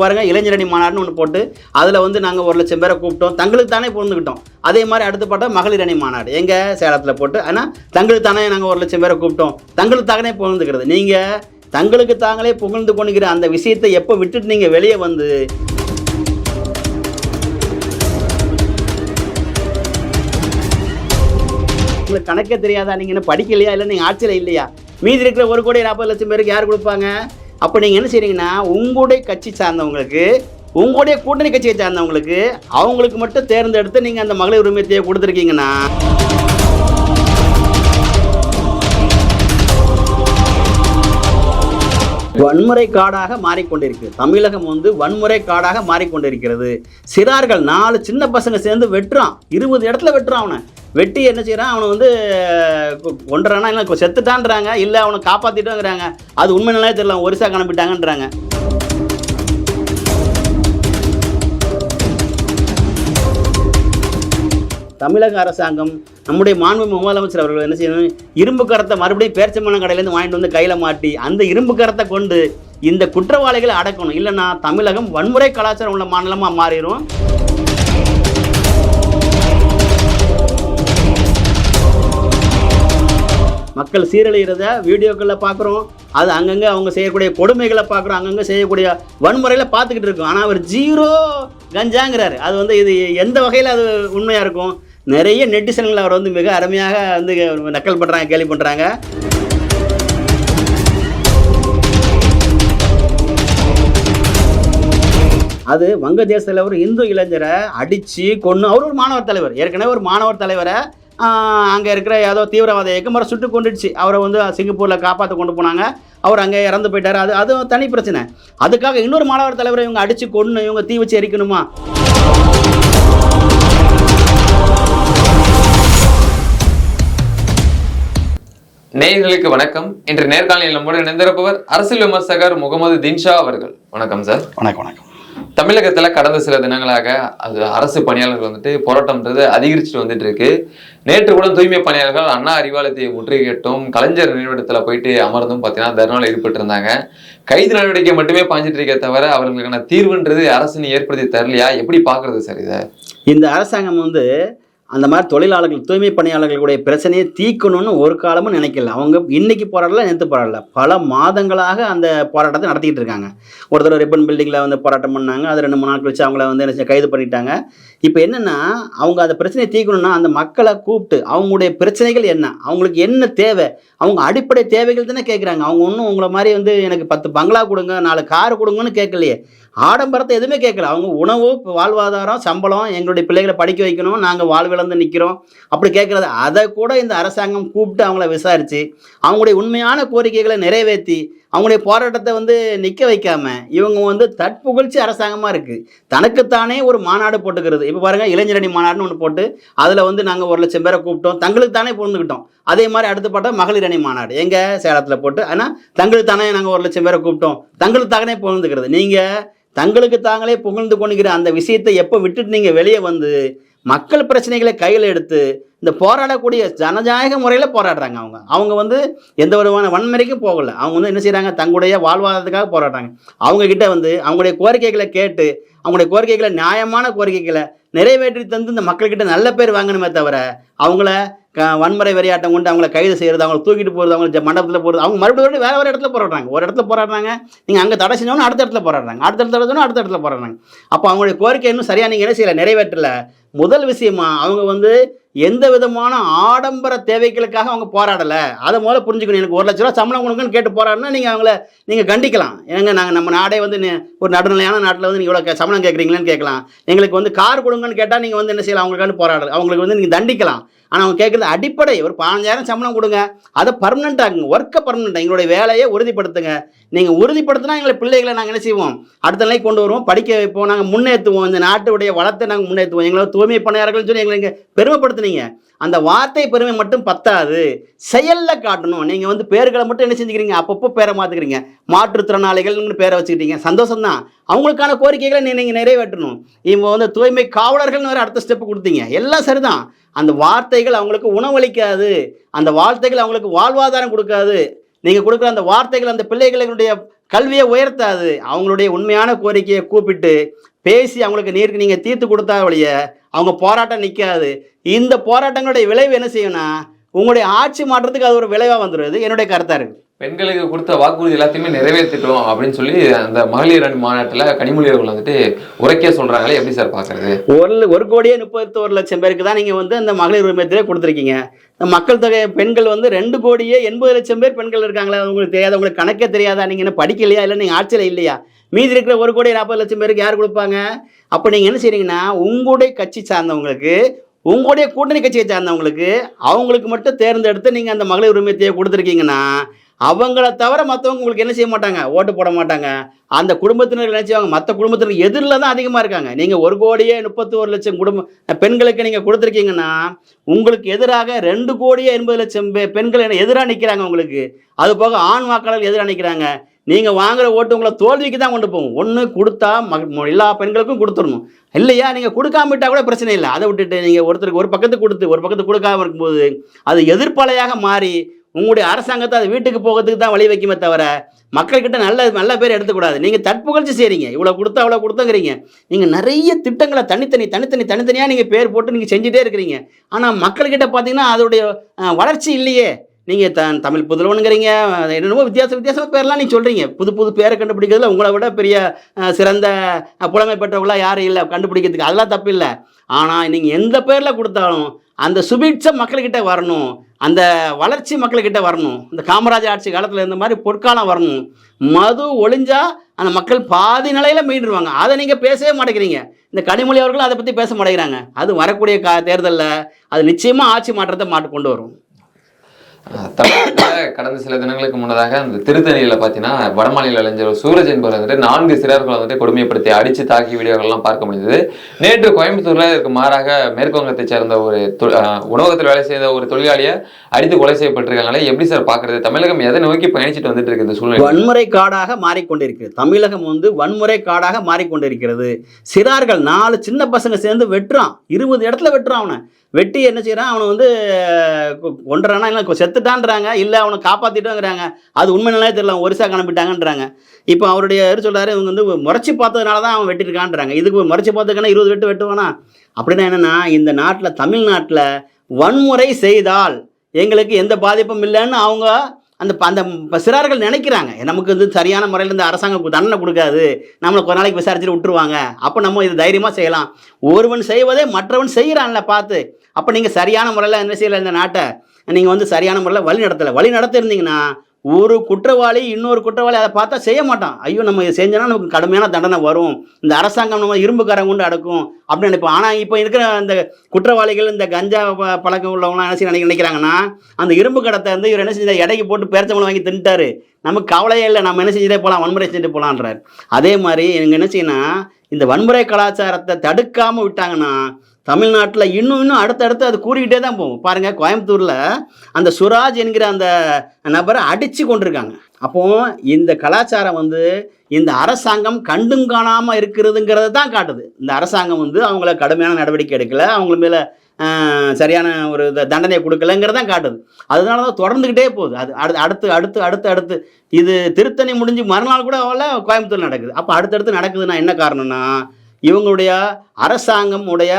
பாருங்க இளைஞரணி மாநாடுன்னு ஒன்று போட்டு அதில் வந்து நாங்கள் ஒரு லட்சம் பேரை கூப்பிட்டோம். தங்களுக்கு தானே பொருந்துக்கிட்டோம் அதே மாதிரி அடுத்து பார்த்தா மகளிர் அணி மாநாடு. எங்கள் சேலத்தில் போட்டு. ஆனால் தங்களுக்கு தானே நாங்கள் ஒரு லட்சம் பேரை கூப்பிட்டோம். தங்களுக்கு தானே புகழ்ந்துக்கிறது. நீங்கள் தங்களுக்கு தாங்களே புகழ்ந்து கொண்டுக்கிற அந்த விஷயத்தை எப்போ விட்டுட்டு நீங்கள் வெளியே வந்து உங்களுக்கு கணக்கே தெரியாதா? நீங்கள் என்ன படிக்கலையா? இல்லை நீங்கள் ஆட்சியில் இல்லையா? மீதி இருக்கிற ஒரு கோடி நாற்பது லட்சம் பேருக்கு யார் கொடுப்பாங்க? அப்போ நீங்கள் என்ன செய்கிறீங்கன்னா உங்களுடைய கட்சி சார்ந்தவங்களுக்கு உங்களுடைய கூட்டணி கட்சியை சார்ந்தவங்களுக்கு அவங்களுக்கு மட்டும் தேர்ந்தெடுத்து நீங்கள் அந்த மகளிர் உரிமையத்தையே கொடுத்துருக்கீங்கன்னா வன்முறை காடாக மாறிக்கொண்டிருக்கு. தமிழகம் வந்து வன்முறை காடாக மாறிக்கொண்டிருக்கிறது. சிறார்கள் நாலு சின்ன பசங்க சேர்ந்து வெட்டுறான். இருபது இடத்துல வெட்டுறான் அவனை. வெட்டி என்ன செய்கிறான் அவனை வந்து ஒன்றரைனா இல்லை செத்துட்டான்றாங்க இல்லை அவனை காப்பாற்றிட்டோங்கிறாங்க அது உண்மை நிலையே தெரியல ஒரிசா கிளம்பிட்டாங்கன்றாங்க தமிழக அரசாங்கம் நம்முடைய மாண்பு முதலமைச்சர் அவர்கள் என்ன செய்யணும்? இரும்பு கரத்தை மறுபடியும் பேர்ச்சம்பளம் கடையிலேருந்து வாங்கிட்டு வந்து கையில் மாட்டி அந்த இரும்பு கரத்தை கொண்டு இந்த குற்றவாளிகளை அடக்கணும். இல்லைன்னா தமிழகம் வன்முறை கலாச்சாரம் உள்ள மாநிலமாக மாறிடும் மக்கள் சீரழிகிறத வீடியோக்களில் பார்க்குறோம் அது அங்கங்கே அவங்க செய்யக்கூடிய கொடுமைகளை பார்க்குறோம் அங்கங்கே செய்யக்கூடிய வன்முறையில் பார்த்துக்கிட்டு இருக்கோம். ஆனால் அவர் ஜீரோ கஞ்சாங்கிறாரு. அது வந்து இது எந்த வகையில் அது உண்மையாக இருக்கும்? நிறைய நெட்டிசன்கள் அவர் வந்து மிக அருமையாக வந்து நக்கல் பண்ணுறாங்க கேள்வி பண்ணுறாங்க அது வங்கதேசத்தில் தலைவர் இந்து இளைஞரை அடித்து கொன்று அவர் ஒரு மாணவர் தலைவர். ஏற்கனவே ஒரு மாணவர் தலைவரை அங்கே இருக்கிற ஏதோ தீவிரவாத இயக்கம் அவரை சுட்டு கொண்டுடுச்சு அவரை வந்து சிங்கப்பூரில் காப்பாற்ற கொண்டு போனாங்க. அவர் அங்கே இறந்து போயிட்டார். அது அது தனி பிரச்சனை. அதுக்காக இன்னொரு மாணவர் தலைவரை இவங்க அடித்து கொன்று இவங்க தீ வச்சு எரிக்கணுமா? நேயர்களுக்கு வணக்கம். இன்று நேர்காணலில் நம்முடன் இணைந்திருப்பவர் அரசியல் விமர்சகர் முகமது தின்ஷா அவர்கள். வணக்கம் சார். வணக்கம் வணக்கம். தமிழகத்தில் கடந்த சில தினங்களாக அது அரசு பணியாளர்கள் வந்துட்டு போராட்டம்ன்றது அதிகரிச்சுட்டு வந்துட்டு இருக்கு நேற்று கூட தூய்மை பணியாளர்கள் அண்ணா அறிவாலயத்தை முற்றுகையிட்டும் கலைஞர் நினைவிடத்தில் போயிட்டு அமர்ந்தும் பார்த்தீங்கன்னா தர்ணாவில் ஈடுபட்டு இருந்தாங்க. கைது நடவடிக்கை மட்டுமே பாஞ்சிட்டு இருக்கே தவிர அவர்களுக்கான தீர்வுன்றது அரசு ஏற்படுத்தி தரலையா? எப்படி பார்க்கறது சார் இதை? இந்த அரசாங்கம் வந்து அந்த மாதிரி தொழிலாளர்கள் தூய்மை பணியாளர்களுடைய பிரச்சனையை தீர்க்கணும்னு ஒரு காலமும் நினைக்கல. அவங்க இன்னைக்கு போராடல நேற்று போராடல. பல மாதங்களாக அந்த போராட்டத்தை நடத்திக்கிட்டு இருக்காங்க. ஒரு தடவை ரிப்பன் பில்டிங்கில் வந்து போராட்டம் பண்ணாங்க. அது ரெண்டு மூணு நாள் கழிச்சு அவங்கள வந்து என்ன கைது பண்ணிட்டாங்க. இப்போ என்னென்னா அவங்க அந்த பிரச்சனையை தீக்கணும்னா அந்த மக்களை கூப்பிட்டு அவங்களுடைய பிரச்சனைகள் என்ன? அவங்களுக்கு என்ன தேவை? அவங்க அடிப்படை தேவைகள் தானே கேட்குறாங்க அவங்க ஒன்றும் உங்களை மாதிரி வந்து எனக்கு பத்து பங்களா கொடுங்க நாலு கார் கொடுங்கன்னு கேட்கலையே ஆடம்பரத்தை எதுவுமே கேட்கல. அவங்க உணவு வாழ்வாதாரம் சம்பளம் எங்களுடைய பிள்ளைகளை படிக்க வைக்கணும் நாங்கள் வாழ்விழந்து நிற்கிறோம் அப்படி கேட்குறது. அதை கூட இந்த அரசாங்கம் கூப்பிட்டு அவங்கள விசாரித்து அவங்களுடைய உண்மையான கோரிக்கைகளை நிறைவேற்றி அவங்களுடைய போராட்டத்தை வந்து நிற்க வைக்காம இவங்க வந்து தற்புகழ்ச்சி அரசாங்கமாக இருக்குது தனக்குத்தானே ஒரு மாநாடு போட்டுக்கிறது. இப்போ பாருங்கள் இளைஞரணி மாநாடுன்னு ஒன்று போட்டு அதில் வந்து நாங்கள் ஒரு லட்சம் பேரை கூப்பிட்டோம். தங்களுக்கு தானே புரிந்துக்கிட்டோம் அதே மாதிரி அடுத்து பார்த்தா மகளிர் அணி மாநாடு. எங்கள் சேலத்தில் போட்டு ஆனால் தங்களுக்கு தானே நாங்கள் ஒரு லட்சம் பேரை கூப்பிட்டோம். தங்களுக்கு தானே பொருந்துக்கிறது நீங்கள் தங்களுக்கு தாங்களே புகழ்ந்து கொண்டுக்கிற அந்த விஷயத்தை எப்போ விட்டுட்டு நீங்கள் வெளியே வந்து மக்கள் பிரச்சனைகளை கையில் எடுத்து இந்த போராடக்கூடிய ஜனநாயக முறையில் போராடுறாங்க அவங்க. அவங்க வந்து எந்த விதமான வன்முறைக்கும் போகலை. அவங்க வந்து என்ன செய்கிறாங்க தங்களுடைய வாழ்வாதாரத்துக்காக போராடுறாங்க. அவங்கக்கிட்ட வந்து அவங்களுடைய கோரிக்கைகளை கேட்டு அவங்களுடைய கோரிக்கைகளை நியாயமான கோரிக்கைகளை நிறைவேற்றி தந்து இந்த மக்கள்கிட்ட நல்ல பேர் வாங்கணுமே தவிர அவங்கள வன்முறை வெறியாட்டம் கொண்டு அவங்கள கைது செய்கிறது அவங்கள தூக்கிட்டு போகிறது அவங்க மண்டபத்தில் போகிறது அவங்க மறுபடியும் வேறு வேறு இடத்துல போராடுறாங்க. ஒரு இடத்துல போராடுறாங்க நீங்கள் அங்கே தடை செஞ்சவொன்னே அடுத்த இடத்துல போராடுறாங்க. அடுத்த இடத்துல தடை அடுத்த இடத்துல போராடுறாங்க. அப்போ அவங்களுடைய கோரிக்கை இன்னும் சரியாக நீங்கள் என்ன செய்யலை நிறைவேற்றல. முதல் விஷயமா அவங்க வந்து எந்த விதமான ஆடம்பர தேவைகளுக்காக அவங்க போராடலை. அதை முதல்ல புரிஞ்சுக்கணும். எனக்கு ஒரு லட்ச ரூபா சம்பளம் கொடுங்கன்னு கேட்டு போராடினா நீங்கள் அவங்கள நீங்கள் கண்டிக்கலாம். ஏங்க நாங்கள் நம்ம நாடே வந்து ஒரு நடுநிலையான நாட்டில் வந்து நீங்கள் இவ்வளோ சம்பளம் கேட்குறீங்களேன்னு கேட்கலாம். எங்களுக்கு வந்து கார் கொடுங்கன்னு கேட்டால் நீங்கள் வந்து என்ன செய்யலாம்? அவங்களுக்கான போராடல அவங்களுக்கு வந்து நீங்கள் தண்டிக்கலாம். ஆனால் அவங்க கேட்குறது அடிப்படை. ஒரு பதினஞ்சாயிரம் சம்பளம் கொடுங்க. அதை பர்மனெண்ட் ஆகுங்க ஒர்க்கை பர்மனெண்ட் எங்களுடைய வேலையை உறுதிப்படுத்துங்க. நீங்கள் உறுதிப்படுத்தினா எங்களை பிள்ளைகளை நாங்கள் என்ன செய்வோம்? அடுத்த நிலைக்கு கொண்டு வருவோம். படிக்க வைப்போம். நாங்கள் முன்னேற்றுவோம் இந்த நாட்டுடைய வளத்தை நாங்கள் முன்னேற்றுவோம் எங்களை தூய்மை பணியாளர்கள்னு சொல்லி எங்களை பெருமைப்படுத்துனீங்க. அந்த வார்த்தை பெருமை மட்டும் பத்தாது. செயலில் காட்டணும். நீங்கள் வந்து பேர்களை மட்டும் என்ன செஞ்சுக்கிறீங்க? அப்பப்போ பேரை மாற்றுக்கிறீங்க மாற்றுத்திறனாளிகள்னு பேரை வச்சுக்கிட்டீங்க. சந்தோஷம்தான். அவங்களுக்கான கோரிக்கைகளை நீ நீங்கள் நிறைவேற்றணும். இவங்க வந்து தூய்மை காவலர்கள்னு வேறு அடுத்த ஸ்டெப் கொடுத்தீங்க. எல்லாம் சரிதான். அந்த வார்த்தைகள் அவங்களுக்கு உணவளிக்காது. அந்த வார்த்தைகள் அவங்களுக்கு வாழ்வாதாரம் கொடுக்காது. நீங்கள் கொடுக்குற அந்த வார்த்தைகள் அந்த பிள்ளைகளுடைய கல்வியை உயர்த்தாது. அவங்களுடைய உண்மையான கோரிக்கையை கூப்பிட்டு பேசி அவங்களுக்கு நீருக்கு நீங்கள் தீர்த்து கொடுத்தா வழிய அவங்க போராட்டம் நிற்காது இந்த போராட்டங்களுடைய விளைவு என்ன செய்யணும்னா உங்களுடைய ஆட்சி மாற்றத்துக்கு அது ஒரு விளைவாக வந்துடுது என்னுடைய கருத்தாக இருக்குது. பெண்களுக்கு கொடுத்த வாக்குறுதி எல்லாத்தையுமே நிறைவேற்றிட்டோம் அப்படின்னு சொல்லி அந்த மகளிர் அணி மாநாட்டுல கனிமொழி அவர்கள் வந்துட்டு உரைக்க சொல்றாங்களே எப்படி சார் பாக்குறது ஒரு ஒரு கோடியே முப்பத்தோரு லட்சம் பேருக்கு தான் நீங்கள் வந்து அந்த மகளிர் உரிமையத்திலே கொடுத்துருக்கீங்க. இந்த மக்கள் தொகை பெண்கள் வந்து ரெண்டு கோடியே எண்பது லட்சம் பேர் பெண்கள் இருக்காங்களா? உங்களுக்கு தெரியாத? உங்களுக்கு கணக்கே தெரியாதா? நீங்கள் என்ன படிக்கலையா? இல்லை நீங்கள் ஆட்சியில் இல்லையா? மீதி இருக்கிற ஒரு கோடி நாற்பது லட்சம் பேருக்கு யார் கொடுப்பாங்க? அப்போ நீங்கள் என்ன செய்றீங்கன்னா உங்களுடைய கட்சி சார்ந்தவங்களுக்கு உங்களுடைய கூட்டணி கட்சியை சார்ந்தவங்களுக்கு அவங்களுக்கு மட்டும் தேர்ந்தெடுத்து நீங்கள் அந்த மகளிர் உரிமையத்தையே கொடுத்துருக்கீங்கன்னா அவங்கள தவிர மற்றவங்க உங்களுக்கு என்ன செய்ய மாட்டாங்க? ஓட்டு போட மாட்டாங்க. அந்த குடும்பத்தினர் என்ன செய்வாங்க? மற்ற குடும்பத்தினர் எதிரில் தான் அதிகமாக இருக்காங்க. நீங்கள் ஒரு கோடியே முப்பத்தி ஒரு லட்சம் குடும்ப பெண்களுக்கு நீங்கள் கொடுத்துருக்கீங்கன்னா உங்களுக்கு எதிராக ரெண்டு கோடியே எண்பது லட்சம் பெண்கள் என்ன எதிராக நிற்கிறாங்க உங்களுக்கு. அது போக ஆண் வாக்காளர்கள் எதிராக நிற்கிறாங்க நீங்கள் வாங்குற ஓட்டு உங்களை தோல்விக்கு தான் கொண்டு போகும். ஒன்று கொடுத்தா மக- ம- எல்லா பெண்களுக்கும் கொடுத்துடணும். இல்லையா? நீங்கள் கொடுக்காம விட்டால் கூட பிரச்சனை இல்லை. அதை விட்டுட்டு நீங்கள் ஒருத்தருக்கு ஒரு பக்கத்துக்கு கொடுத்து ஒரு பக்கத்துக்கு கொடுக்காம இருக்கும்போது அது எதிர்ப்பலையாக மாறி உங்களுடைய அரசாங்கத்தை அது வீட்டுக்கு போகிறதுக்கு தான் வழி வைக்குமே தவிர மக்கள்கிட்ட நல்ல நல்ல பேர் எடுத்துக்கூடாது. நீங்கள் தற்புகழ்ச்சி செய்கிறீங்க இவ்வளோ கொடுத்தா அவ்வளோ கொடுத்தங்கிறீங்க. நீங்கள் நிறைய திட்டங்களை தனித்தனி தனித்தனி தனித்தனியாக நீங்கள் பேர் போட்டு நீங்கள் செஞ்சுட்டே இருக்கிறீங்க. ஆனால் மக்கள்கிட்ட பார்த்தீங்கன்னா அதோடைய வளர்ச்சி இல்லையே. நீங்கள் த தமிழ் புதல்வனுங்கிறீங்க என்னென்னமோ வித்தியாச வித்தியாசமாக பேர்லாம் நீங்கள் சொல்கிறீங்க புது புது பேரை கண்டுபிடிக்கிறதுல உங்களை விட பெரிய சிறந்த புலமை பெற்றவங்களாம் யாரும் இல்லை. கண்டுபிடிக்கிறதுக்கு அதெல்லாம் தப்பு இல்லை. ஆனால் நீங்கள் எந்த பேரில் கொடுத்தாலும் அந்த சுபீட்சை மக்கள்கிட்ட வரணும். அந்த வளர்ச்சி மக்கள்கிட்ட வரணும். இந்த காமராஜர் ஆட்சி காலத்தில் இருந்த மாதிரி பொற்காலம் வரணும். மது ஒளிஞ்சா அந்த மக்கள் பாதி நிலையில் மீண்டுருவாங்க. அதை நீங்கள் பேசவே மாட்டேங்கிறீங்க. இந்த கனிமொழி அவர்கள் அதை பற்றி பேச மாட்டேங்கிறாங்க. அது வரக்கூடிய கா தேர்தலில் அது நிச்சயமாக ஆட்சி மாற்றத்தை மாட்டு கொண்டு வரும். தமிழகத்தில் கடந்த சில தினங்களுக்கு முன்னதாக அந்த திருத்தணியில பாத்தீங்கன்னா வடமாநில இளைஞர் சூரஜ் என்பவர் வந்துட்டு நான்கு சிறார்களை வந்துட்டு கொடுமைப்படுத்தி அடிச்சு தாக்கி வீடியோகள்லாம் பார்க்க முடிந்தது. நேற்று கோயம்புத்தூர்ல இதுக்கு மாறாக மேற்குவங்கத்தை சேர்ந்த ஒரு உணவகத்தில் வேலை செய்த ஒரு தொழிலாளியை அடித்து கொலை செய்யப்பட்டிருக்காங்களே எப்படி சார் பார்க்குறது? தமிழகம் எதை நோக்கி பயணிச்சுட்டு வந்துட்டு இருக்கு இந்த சூழ்நிலை? வன்முறை காடாக மாறிக்கொண்டிருக்கிறது. தமிழகம் வந்து வன்முறை காடாக மாறிக்கொண்டிருக்கிறது. சிறார்கள் நாலு சின்ன பசங்க சேர்ந்து வெட்டுறான். இருபது இடத்துல வெட்டுறான் அவனை. வெட்டி என்ன செய்கிறான் அவனை வந்து கொ- இல்லை செத்துட்டான்றாங்க. இல்லை அவனை காப்பாற்றிட்டோங்கிறாங்க அது உண்மை நிலையே தெரியல அவன் ஒரிசா கிளம்பிட்டாங்கன்றாங்க. இப்போ அவருடைய எது சொல்றாரு இவங்க வந்து முறைச்சி பார்த்ததுனால தான் அவன் வெட்டிருக்கான்றாங்க. இதுக்கு முறைச்சி பார்த்ததுக்கான இருபது வெட்டு வெட்டுவானா? அப்படின்னா என்னென்னா இந்த நாட்டில் தமிழ்நாட்டில் வன்முறை செய்தால் எங்களுக்கு எந்த பாதிப்பும் இல்லைன்னு அவங்க அந்த ப- அந்த சிறார்கள் நினைக்கிறாங்க. நமக்கு வந்து சரியான முறையில் இந்த அரசாங்கம் தண்டனை கொடுக்காது. நம்மளை கொஞ்ச நாளைக்கு விசாரிச்சுட்டு விட்டுருவாங்க. அப்போ நம்ம இது தைரியமாக செய்யலாம். ஒருவன் செய்வதே மற்றவன் செய்கிறான்ல பார்த்து. அப்போ நீங்கள் சரியான முறையில் என்ன செய்யலை இந்த நாட்டை? நீங்கள் வந்து சரியான முறையில் வழி நடத்தலை. வழி நடத்திருந்தீங்கன்னா ஒரு குற்றவாளி இன்னொரு குற்றவாளி அதை பார்த்தா செய்ய மாட்டான். ஐயோ நம்ம இதை செஞ்சோன்னா நமக்கு கடுமையான தண்டனை வரும். இந்த அரசாங்கம் நம்ம இரும்புக்காரங்க கொண்டு அடக்கும் அப்படின்னு நினைப்போம். ஆனால் இப்போ இருக்கிற அந்த குற்றவாளிகள் இந்த கஞ்சா ப- பழக்கம் உள்ளவங்களாம் என்ன செய்ய நினைக்கிறாங்கன்னா அந்த இரும்பு கடத்தை வந்து இவர் என்ன செஞ்ச இடைக்கு போட்டு பேரச்சம்பளம் வாங்கி தின்ட்டாரு நமக்கு கவலையே இல்லை. நம்ம என்ன செஞ்சுட்டே போகலாம் வன்முறை செஞ்சுட்டு போகலான்றார் அதே மாதிரி எனக்கு என்ன செய்யணும் இந்த வன்முறை கலாச்சாரத்தை தடுக்காமல் விட்டாங்கன்னா தமிழ்நாட்டில் இன்னும் இன்னும் அடுத்தடுத்து அது கூறிக்கிட்டே தான் போகும். பாருங்கள் கோயம்புத்தூரில் அந்த சுராஜ் என்கிற அந்த நபரை அடித்து கொண்டிருக்காங்க. அப்போது இந்த கலாச்சாரம் வந்து இந்த அரசாங்கம் கண்டும் காணாமல் இருக்கிறதுங்கிறத தான் காட்டுது. இந்த அரசாங்கம் வந்து அவங்கள கடுமையான நடவடிக்கை எடுக்கல அவங்க மேலே சரியான ஒரு தண்டனை கொடுக்கலங்கிறத தான் காட்டுது. அதனால தான் தொடர்ந்துக்கிட்டே போகுது. அது அடுத்து அடுத்து அடுத்து அடுத்து அடுத்து. இது திருத்தணி முடிஞ்சு மறுநாள் கூட அவள கோயம்புத்தூர் நடக்குது. அப்போ அடுத்தடுத்து நடக்குதுன்னா என்ன காரணம்னா இவங்களுடைய அரசாங்கம் உடைய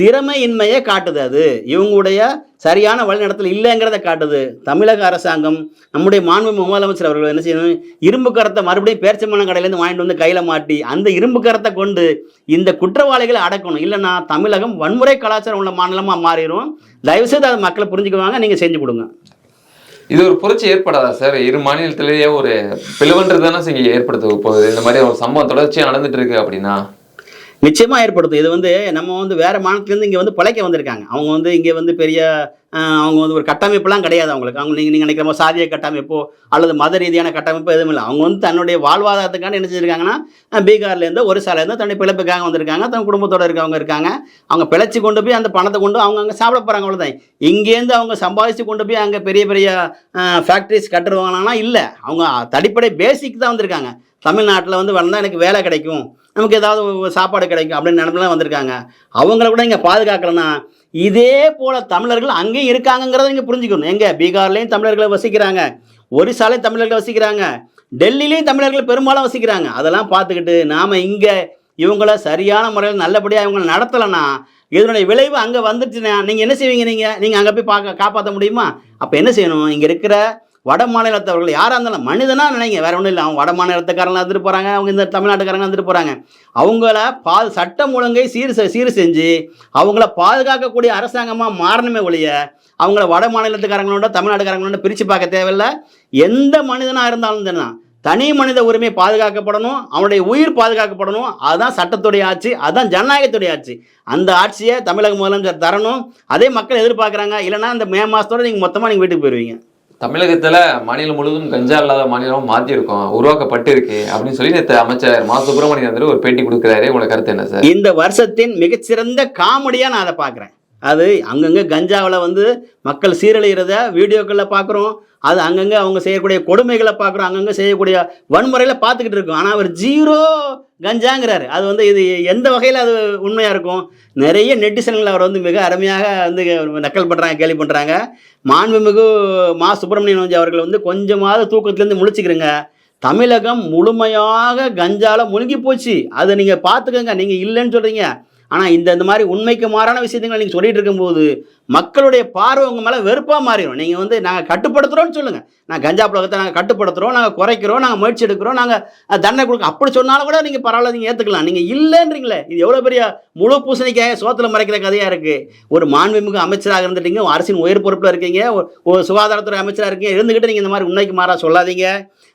திறமையின்மையை காட்டுது அது. இவங்களுடைய சரியான வழிநடத்தல் இல்லைங்கிறத காட்டுது. தமிழக அரசாங்கம் நம்முடைய மாண்பு முதலமைச்சர் அவர்கள் என்ன செய்யணும்? இரும்பு கரத்தை மறுபடியும் பேர்ச்சம்பழம் கடையிலேருந்து வாங்கிட்டு வந்து கையில் மாட்டி அந்த இரும்பு கரத்தை கொண்டு இந்த குற்றவாளிகளை அடக்கணும். இல்லைன்னா தமிழகம் வன்முறை கலாச்சாரம் உள்ள மாநிலமாக மாறிடும் தயவுசெய்து அதை மக்களை புரிஞ்சுக்குவாங்க நீங்கள் செஞ்சு கொடுங்க. இது ஒரு புரட்சி ஏற்படாதா சார்? இரு மாநிலத்திலேயே ஒரு பிளவுன்றது தானே ஏற்படுத்த போகுது? இந்த மாதிரி ஒரு சம்பவம் தொடர்ச்சியாக நடந்துட்டு இருக்கு அப்படின்னா? நிச்சயமா ஏற்படுத்தும். இது வந்து நம்ம வந்து வேற மாநிலத்திலேருந்து இங்கே வந்து பிழைக்க வந்திருக்காங்க. அவங்க வந்து இங்கே வந்து பெரிய அவங்க வந்து ஒரு கட்டமைப்புலாம் கிடையாது அவங்களுக்கு. அவங்க நீங்கள் நீங்கள் நினைக்கிற சாதிய கட்டமைப்போ அல்லது மத ரீதியான கட்டமைப்போ எதுவும் இல்லை. அவங்க வந்து தன்னுடைய வாழ்வாதாரத்துக்கான என்ன செஞ்சுருக்காங்கன்னா அஹ், பீகார்லேருந்து ஒரிசாலேருந்து தன்னுடைய பிழைப்புக்காக வந்திருக்காங்க. தன் குடும்பத்தோடு இருக்கவங்க இருக்காங்க. அவங்க பிழைச்சி கொண்டு போய் அந்த பணத்தை கொண்டு அவங்க அங்கே சாப்பிட போகிறாங்க அவ்வளோதான் இங்கேருந்து அவங்க சம்பாதிச்சு கொண்டு போய் அங்கே பெரிய பெரிய ஃபேக்ட்ரிஸ் கட்டுருவாங்கன்னா இல்லை. அவங்க அடிப்படை பேசிக் தான் வந்திருக்காங்க. தமிழ்நாட்டில் வந்து வந்தால் எனக்கு வேலை கிடைக்கும். நமக்கு ஏதாவது சாப்பாடு கிடைக்கும் அப்படின்னு நினைப்புலாம் வந்திருக்காங்க. அவங்கள கூட இங்கே பாதுகாக்கலன்னா இதே போல் தமிழர்கள் அங்கேயும் இருக்காங்கங்கிறத இங்கே புரிஞ்சுக்கணும். எங்கே? பீகார்லேயும் தமிழர்களை வசிக்கிறாங்க. ஒரிசாலையும் தமிழர்களை வசிக்கிறாங்க. டெல்லியிலையும் தமிழர்கள் பெரும்பாலும் வசிக்கிறாங்க. அதெல்லாம் பார்த்துக்கிட்டு நாம் இங்கே இவங்கள சரியான முறையில் நல்லபடியாக இவங்களை நடத்தலைன்னா இதனுடைய விளைவு அங்கே வந்துருச்சுன்னா நீங்கள் என்ன செய்வீங்க நீங்கள் நீங்கள் அங்கே போய் பார்க்க காப்பாற்ற முடியுமா? அப்போ என்ன செய்யணும்? இங்கே இருக்கிற வட மாநிலத்தவர்கள் யாராக இருந்தாலும் மனிதனாக நினைங்க. வேற ஒன்றும் இல்லை. அவங்க வட மாநிலத்துக்காரங்களாக இருந்துட்டு போகிறாங்க அவங்க இந்த தமிழ்நாட்டுக்காரங்க வந்துட்டு போகிறாங்க அவங்கள பா சட்டம் ஒழுங்கை சீர் செ- சீர் செஞ்சு அவங்கள பாதுகாக்கக்கூடிய அரசாங்கமாக மாறணுமே ஒழிய அவங்கள வட மாநிலத்துக்காரங்களோட தமிழ்நாட்டுக்காரங்களோட பிரித்து பார்க்க தேவையில்ல. எந்த மனிதனாக இருந்தாலும் தான். தனி மனித உரிமை பாதுகாக்கப்படணும். அவனுடைய உயிர் பாதுகாக்கப்படணும். அதுதான் சட்டத்துடைய ஆட்சி. அதுதான் ஜனநாயகத்துடைய ஆட்சி. அந்த ஆட்சியை தமிழக முதலமைச்சர் தரணும். அதே மக்கள் எதிர்பார்க்குறாங்க. இல்லைன்னா இந்த மே மாதத்தோட நீங்கள் மொத்தமாக நீங்கள் வீட்டுக்கு போயிடுவீங்க தமிழகத்தில் மாநிலம் முழுவதும் கஞ்சா இல்லாத மாநிலமும் மாற்றியிருக்கோம் உருவாக்கப்பட்டிருக்கு அப்படின்னு சொல்லி நேற்று அமைச்சர் மா. சுப்பிரமணியன் வந்து ஒரு பேட்டி கொடுக்குறாரு. உங்களோட கருத்து என்ன சார்? இந்த வருஷத்தின் மிகச்சிறந்த காமெடியாக நான் அதை பார்க்குறேன். அது அங்கங்கே கஞ்சாவில் வந்து மக்கள் சீரழிகிறத வீடியோக்களில் பார்க்குறோம். அது அங்கங்கே அவங்க செய்யக்கூடிய கொடுமைகளை பார்க்குறோம். அங்கங்கே செய்யக்கூடிய வன்முறையில் பார்த்துக்கிட்டு இருக்கோம். ஆனால் அவர் ஜீரோ கஞ்சாங்கிறாரு. அது வந்து இது எந்த வகையில் அது உண்மையாக இருக்கும்? நிறைய நெட்டிசன்கள் அவர் வந்து மிக அருமையாக வந்து நக்கல் பண்ணுறாங்க கேள்வி பண்ணுறாங்க மாண்புமிகு மா சுப்பிரமணியன் வந்து அவர்கள் வந்து கொஞ்சமாவது தூக்கத்துலேருந்து முழிச்சுக்கிறங்க. தமிழகம் முழுமையாக கஞ்சால முழுங்கி போச்சு. அதை நீங்கள் பார்த்துக்கோங்க. நீங்கள் இல்லைன்னு சொல்கிறீங்க ஆனால் இந்த இந்த மாதிரி உண்மைக்கு மாறான விஷயங்களை நீங்கள் சொல்லிகிட்டு இருக்கும்போது மக்களுடைய பார்வை உங்கள் மேலே வெறுப்பாக மாறிடும் நீங்கள் வந்து நாங்கள் கட்டுப்படுத்துகிறோம்னு சொல்லுங்கள் நான் கஞ்சா புழக்கத்தை நாங்கள் கட்டுப்படுத்துகிறோம் நாங்கள் குறைக்கிறோம் நாங்கள் முயற்சி எடுக்கிறோம் நாங்கள் தண்டனை கொடுக்க அப்படி சொன்னாலும் கூட நீங்கள் பரவாயில்ல நீங்கள் ஏற்றுக்கலாம் நீங்கள் இல்லைன்றீங்களே. இது எவ்வளோ பெரிய முழு பூசணிக்காய சோத்துல மறைக்கிற கதையாக இருக்குது ஒரு மாண்புமிகு அமைச்சராக இருந்துட்டீங்க அரசின் உயர் பொறுப்பில் இருக்கீங்க ஒரு- சுகாதாரத்துறை அமைச்சராக இருக்கீங்க இருந்துக்கிட்டு நீங்கள் இந்த மாதிரி உண்மைக்கு மாறாக சொல்லாதீங்க.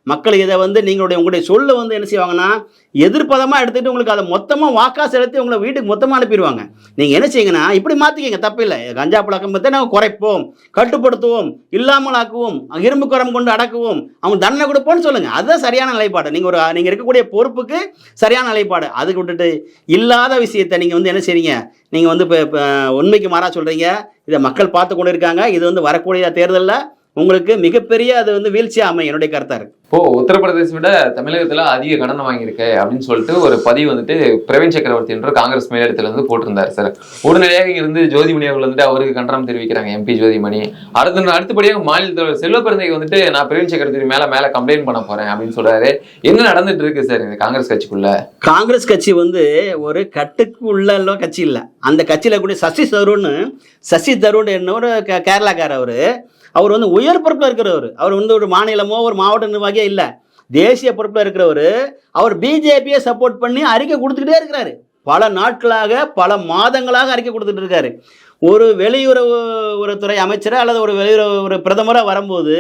மக்கள் இதை வந்து நீங்களுடைய உங்களுடைய சொல்ல வந்து என்ன செய்வாங்கன்னா எதிர்ப்பதமாக எடுத்துக்கிட்டு உங்களுக்கு அதை மொத்தமாக வாக்கா செலுத்தி உங்களை வீட்டுக்கு மொத்தமாக அனுப்பிடுவாங்க. நீங்கள் என்ன செய்யுங்கன்னா இப்படி மாற்றிக்கங்க தப்பில்லை கஞ்சா பழக்கம் பற்றி நாங்கள் குறைப்போம் கட்டுப்படுத்துவோம் இல்லாமல் ஆக்குவோம் இரும்பு குரம் கொண்டு அடக்குவோம். அவங்க தண்டனை கொடுப்போம்னு சொல்லுங்கள் அதுதான் சரியான நிலைப்பாடு. நீங்கள் ஒரு நீங்கள் இருக்கக்கூடிய பொறுப்புக்கு சரியான நிலைப்பாடு. அதுக்கு விட்டுட்டு இல்லாத விஷயத்தை நீங்கள் வந்து என்ன செய்றீங்க? நீங்கள் வந்து இப்போ உண்மைக்கு மாறாக சொல்கிறீங்க இதை மக்கள் பார்த்து கொண்டு இருக்காங்க இது வந்து வரக்கூடிய தேர்தலில் உங்களுக்கு மிகப்பெரிய அது வந்து வீழ்ச்சியாக அமையும். என்னுடைய கருத்தாக இருக்கு. இப்போ உத்தரப்பிரதேச விட தமிழகத்துல அதிக கடன் வாங்கியிருக்கு அப்படின்னு சொல்லிட்டு ஒரு பதிவு வந்துட்டு பிரவீன் சக்கரவர்த்தி என்ற காங்கிரஸ் மேலிடத்துல இருந்து போட்டிருந்தாரு சார். உடனடியாக இருந்து ஜோதிமணி அவர்கள் வந்துட்டு அவருக்கு கண்டனம் தெரிவிக்கிறாங்க எம்பி ஜோதிமணி. அடுத்து அடுத்தபடியாக மாநில தலைவர் செல்வ பிறந்தைக்கு வந்துட்டு நான் பிரவீன் சக்கரவர்த்தி மேல மேல கம்ப்ளைண்ட் பண்ண போறேன் அப்படின்னு சொல்றாரு. என்ன நடந்துட்டு இருக்கு சார் இந்த காங்கிரஸ் கட்சிக்குள்ள? காங்கிரஸ் கட்சி வந்து ஒரு கட்டுக்கு உள்ள கட்சி இல்லை. அந்த கட்சியில் கூடிய சசி தருண்னு சசி தருண் என்னவர் கே- கேரளாக்காரர் அவர். அவர் வந்து உயர் பொறுப்பில் இருக்கிறவர். அவர் வந்து ஒரு மாநிலமோ ஒரு மாவட்ட நிர்வாகியோ இல்லை. தேசிய பொறுப்பில் இருக்கிறவர். அவர் பிஜேபியை சப்போர்ட் பண்ணி அறிக்கை கொடுத்துக்கிட்டே இருக்கிறாரு. பல நாட்களாக பல மாதங்களாக அறிக்கை கொடுத்துட்டு இருக்காரு. ஒரு வெளியுறவு ஒரு துறை அமைச்சராக அல்லது ஒரு வெளியுறவு ஒரு பிரதமராக வரும்போது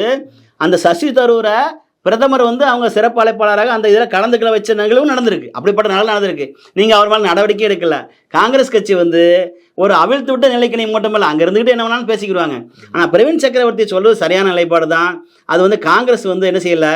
அந்த சசி தரூரை பிரதமர் வந்து அவங்க சிறப்பு அழைப்பாளராக அந்த இதில் கலந்துக்கிற வச்ச நிகழ்வும் நடந்திருக்கு. அப்படிப்பட்ட நாள் நடந்திருக்கு. நீங்கள் அவர் மேலே நடவடிக்கை எடுக்கல. காங்கிரஸ் கட்சி வந்து ஒரு அவிழ்த்து விட்ட நிலைக்கு நீங்கள் மட்டுமல்ல அங்கே இருந்துக்கிட்டு என்ன வேணாலும் பேசிக்கிடுவாங்க ஆனால் பிரவீன் சக்கரவர்த்தி சொல்வது சரியான நிலைப்பாடு தான் அது வந்து காங்கிரஸ் வந்து என்ன செய்யலை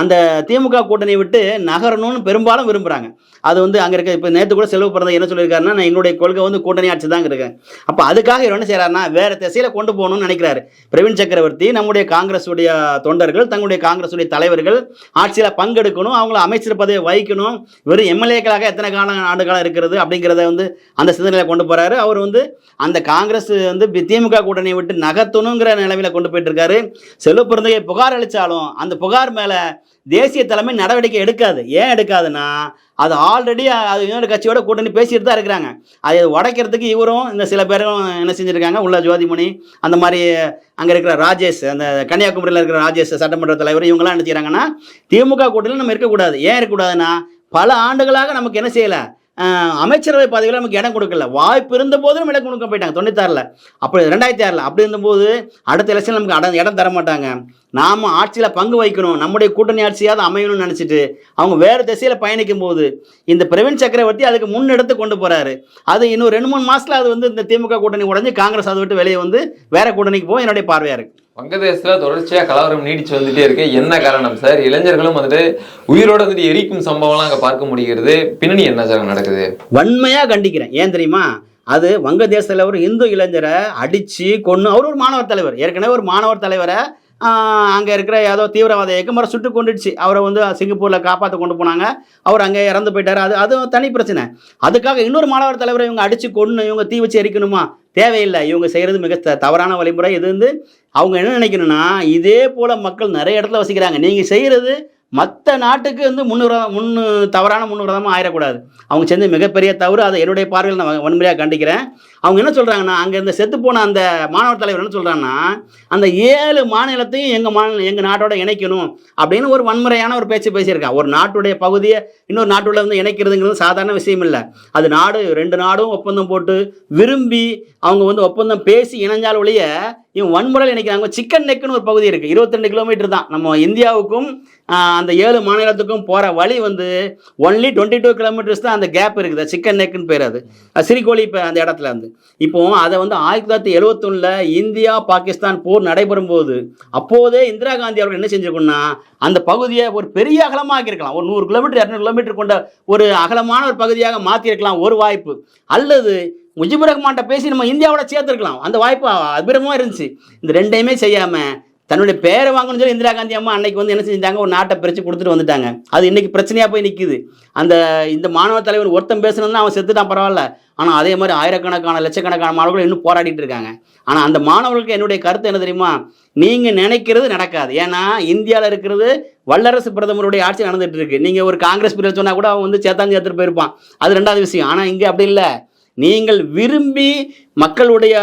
அந்த திமுக கூட்டணியை விட்டு நகரணும்னு பெரும்பாலும் விரும்புகிறாங்க அது வந்து அங்கே இருக்க இப்போ நேற்று கூட செலவு பிறந்த என்ன சொல்லியிருக்காருன்னா நான் என்னுடைய கொள்கை வந்து கூட்டணி ஆட்சி தான் இருக்கேன். அப்போ அதுக்காக இவர் என்ன செய்கிறாருன்னா வேறு திசையில் கொண்டு போகணும்னு நினைக்கிறாரு. பிரவீன் சக்கரவர்த்தி நம்முடைய காங்கிரஸுடைய தொண்டர்கள் தங்களுடைய காங்கிரஸுடைய தலைவர்கள் ஆட்சியில் பங்கெடுக்கணும் அவங்கள அமைச்சர் பதவியை வகிக்கணும். வெறும் எம்எல்ஏக்களாக எத்தனை கால ஆண்டுகாலம் இருக்கிறது அப்படிங்கிறத வந்து அந்த சிந்தனையில் கொண்டு போகிறாரு அவர் வந்து அந்த காங்கிரஸ் வந்து திமுக கூட்டணியை விட்டு நகர்த்தணுங்கிற நிலவில் கொண்டு போயிட்டு இருக்காரு. செல்வ பிறந்தையை புகார் அளித்தாலும் அந்த புகார் மேலே தேசிய தலைமை நடவடிக்கை எடுக்காது. ஏன் எடுக்காதுன்னா அது ஆல்ரெடி அது இன்னொரு கட்சியோட கூட்டணி பேசிட்டு தான் இருக்கிறாங்க. அதை உடைக்கிறதுக்கு இவரும் இந்த சில பேரும் என்ன செஞ்சுருக்காங்க? உள்ள ஜோதிமணி அந்த மாதிரி அங்கே இருக்கிற ராஜேஷ் அந்த கன்னியாகுமரியில் இருக்கிற ராஜேஷ் சட்டமன்ற தலைவர் இவங்கெல்லாம் என்ன செய்கிறாங்கன்னா திமுக கூட்டணியில் நம்ம இருக்கக்கூடாது. ஏன் இருக்கக்கூடாதுன்னா பல ஆண்டுகளாக நமக்கு என்ன செய்யலை? அமைச்சரவை பதவியில் நமக்கு இடம் கொடுக்கல. வாய்ப்பு இருந்த போதும் இடம் கொடுக்க போயிட்டாங்க. தொண்ணூத்தாறில். அப்படி ரெண்டாயிரத்தி ஆறில். அப்படி இருந்தபோது அடுத்த எலெக்ஷன் நமக்கு இடம் இடம் தர மாட்டாங்க. நாம் ஆட்சியில் பங்கு வைக்கணும் நம்முடைய கூட்டணி ஆட்சியாவது அமையணும்னு நினச்சிட்டு அவங்க வேறு திசையில் பயணிக்கும் போது இந்த பிரவீன் சக்கரவர்த்தி அதுக்கு முன்னெடுத்து கொண்டு போகிறாரு அது இன்னும் ரெண்டு மூணு மாசத்துல அது வந்து இந்த திமுக கூட்டணி உடஞ்சி காங்கிரஸ் அதை விட்டு வெளியே வந்து வேற கூட்டணிக்கு போகும். என்னுடைய பார்வையாக இருக்கு. வங்கதேசத்துல தொடர்ச்சியா கலவரம் நீடிச்சு வந்துட்டே இருக்கு. என்ன காரணம் சார்? இளைஞர்களும் வந்துட்டு உயிரோட வந்துட்டு எரிக்கும் சம்பவம்லாம் அங்க பார்க்க முடிகிறது. பின்னணி என்ன சார் நடக்குது? வன்மையாக கண்டிக்கிறேன். ஏன் தெரியுமா? அது வங்கதேசத்தில் ஒரு இந்து இளைஞரை அடித்து கொன்று அவர் ஒரு மாணவர் தலைவர். ஏற்கனவே ஒரு மாணவர் தலைவரை அங்கே இருக்கிற ஏதோ தீவிரவாத இயக்கம் அவரை சுட்டு கொண்டுடுச்சு அவரை வந்து சிங்கப்பூரில் காப்பாற்ற கொண்டு போனாங்க. அவர் அங்கே இறந்து போயிட்டார். அது அது தனி பிரச்சனை. அதுக்காக இன்னொரு மாணவர் தலைவரை இவங்க அடித்து கொண்டு இவங்க தீ வச்சு எரிக்கணுமா? தேவையில்லை. இவங்க செய்கிறது மிக தவறான வழிமுறை. இது வந்து அவங்க என்ன நினைக்கணும்னா இதே போல் மக்கள் நிறைய இடத்துல வசிக்கிறாங்க. நீங்கள் செய்கிறது மற்ற நாட்டுக்கு வந்து முன்னுரம் முன்னு தவறான முன்னுரதமாக ஆயிடக்கூடாது அவங்க செஞ்ச மிகப்பெரிய தவறு அதை என்னுடைய பார்வையில் நான் வன்முறையாக கண்டிக்கிறேன். அவங்க என்ன சொல்கிறாங்கன்னா அங்கே இந்த செத்து போன அந்த மாணவர் தலைவர் என்ன சொல்கிறாங்கன்னா அந்த ஏழு மாநிலத்தையும் எங்கள் மாநில எங்கள் நாட்டோட இணைக்கணும் அப்படின்னு ஒரு வன்முறையான ஒரு பேச்சு பேசியிருக்கான் ஒரு நாட்டுடைய பகுதியை இன்னொரு நாட்டோட வந்து இணைக்கிறதுங்கிறது சாதாரண விஷயம் இல்லை. அது நாடு ரெண்டு நாடும் ஒப்பந்தம் போட்டு விரும்பி அவங்க வந்து ஒப்பந்தம் பேசி இணைஞ்சால் ஒழிய இவன் வன்முறையில் இணைக்கிறாங்க சிக்கன் நெக்குன்னு ஒரு பகுதி இருக்குது 22 கிலோமீட்டர் தான். நம்ம இந்தியாவுக்கும் அந்த ஏழு மாநிலத்துக்கும் போகிற வழி வந்து ஒன்லி டுவெண்ட்டி டூ கிலோமீட்டர்ஸ் தான் அந்த கேப் இருக்குது. சிக்கன் நெக்குன்னு பேர் அது. சிறிகோழி இப்போ அந்த இடத்துல இருந்து. இப்போ அதை வந்து ஆயிரத்தி தொள்ளாயிரத்தி எழுவத்தொன்னில் இந்தியா பாகிஸ்தான் போர் நடைபெறும் போது அப்போதே இந்திரா காந்தி அவர்கள் என்ன செஞ்சிருக்கோம்னா அந்த பகுதியை ஒரு பெரிய அகலமாக இருக்கலாம். ஒரு நூறு கிலோமீட்டர் இரநூறு கிலோமீட்டர் கொண்ட ஒரு அகலமான ஒரு பகுதியாக மாற்றிருக்கலாம் ஒரு வாய்ப்பு. அல்லது முஜிபுர் ரஹ்மான்கிட்ட பேசி நம்ம இந்தியாவோட சேர்த்துருக்கலாம். அந்த வாய்ப்பு அபிரமாக இருந்துச்சு. இந்த ரெண்டையுமே செய்யாமல் தன்னுடைய பேரை வாங்கணும்னு சொல்லி இந்திரா காந்தி அம்மா அன்னைக்கு வந்து என்ன செஞ்சாங்க ஒரு நாட்டை பிரித்து கொடுத்துட்டு வந்துட்டாங்க. அது இன்னைக்கு பிரச்சனையாக போய் நிற்குது அந்த இந்த மாணவ தலைவர் ஒருத்தன் பேசணும்னா அவன் செத்துட்டான் பரவாயில்ல. ஆனால் அதே மாதிரி ஆயிரக்கணக்கான லட்சக்கணக்கான மாணவர்கள் இன்னும் போராடிட்டு இருக்காங்க. ஆனால் அந்த மாணவர்களுக்கு என்னுடைய கருத்து என்ன தெரியுமா? நீங்கள் நினைக்கிறது நடக்காது. ஏன்னா இந்தியாவில் இருக்கிறது வல்லரசு பிரதமருடைய ஆட்சி நடந்துட்டு இருக்கு. நீங்கள் ஒரு காங்கிரஸ் பிரிவு சொன்னால் கூட அவன் வந்து சேத்தான் சேர்த்துட்டு போயிருப்பான். அது ரெண்டாவது விஷயம். ஆனால் இங்கே அப்படி இல்லை. நீங்கள் விரும்பி மக்களுடைய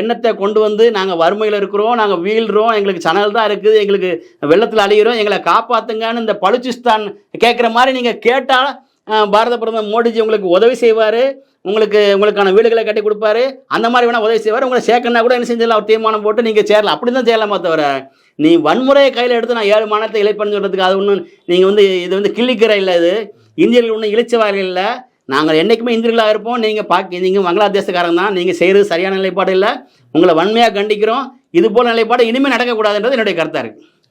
எண்ணத்தை கொண்டு வந்து நாங்கள் வறுமையில் இருக்கிறோம் நாங்கள் வீழ்கிறோம் எங்களுக்கு சனல் தான் இருக்குது எங்களுக்கு வெள்ளத்தில் அழிகிறோம் எங்களை காப்பாற்றுங்கன்னு இந்த பலுச்சிஸ்தான் கேட்குற மாதிரி நீங்கள் கேட்டால் பாரத பிரதமர் மோடிஜி உங்களுக்கு உதவி செய்வார் உங்களுக்கு உங்களுக்கான வீடுகளை கட்டி கொடுப்பாரு அந்த மாதிரி வேணால் உதவி செய்வார் உங்களை சேர்க்கணுன்னா கூட என்ன செஞ்சிடலாம் அவர் தீர்மானம் போட்டு நீங்கள் சேரலாம். அப்படி தான் செய்யலாமா தவிர நீ வன்முறையை கையில் எடுத்து நான் ஏழு மாநிலத்தை இழைப்பேன்னு சொல்கிறதுக்கு அது ஒன்றும் நீங்கள் வந்து இது வந்து கிள்ளிக்கிற இல்லை இது. இந்தியர்கள் ஒன்றும் இழிச்சவார்கள் இல்லை. நாங்கள் என்றைக்குமே இந்தியர்களாக இருப்போம். நீங்கள் பாக்கி நீங்கள் பங்களாதேசக்காரங்க தான். நீங்கள் செய்கிறது சரியான நிலைப்பாடு இல்லை. உங்களை வன்மையாக கண்டிக்கிறோம். இது போல நிலைப்பாடு இனிமேல் நடக்கக்கூடாதுன்றது என்னுடைய கருத்தாக இருக்குது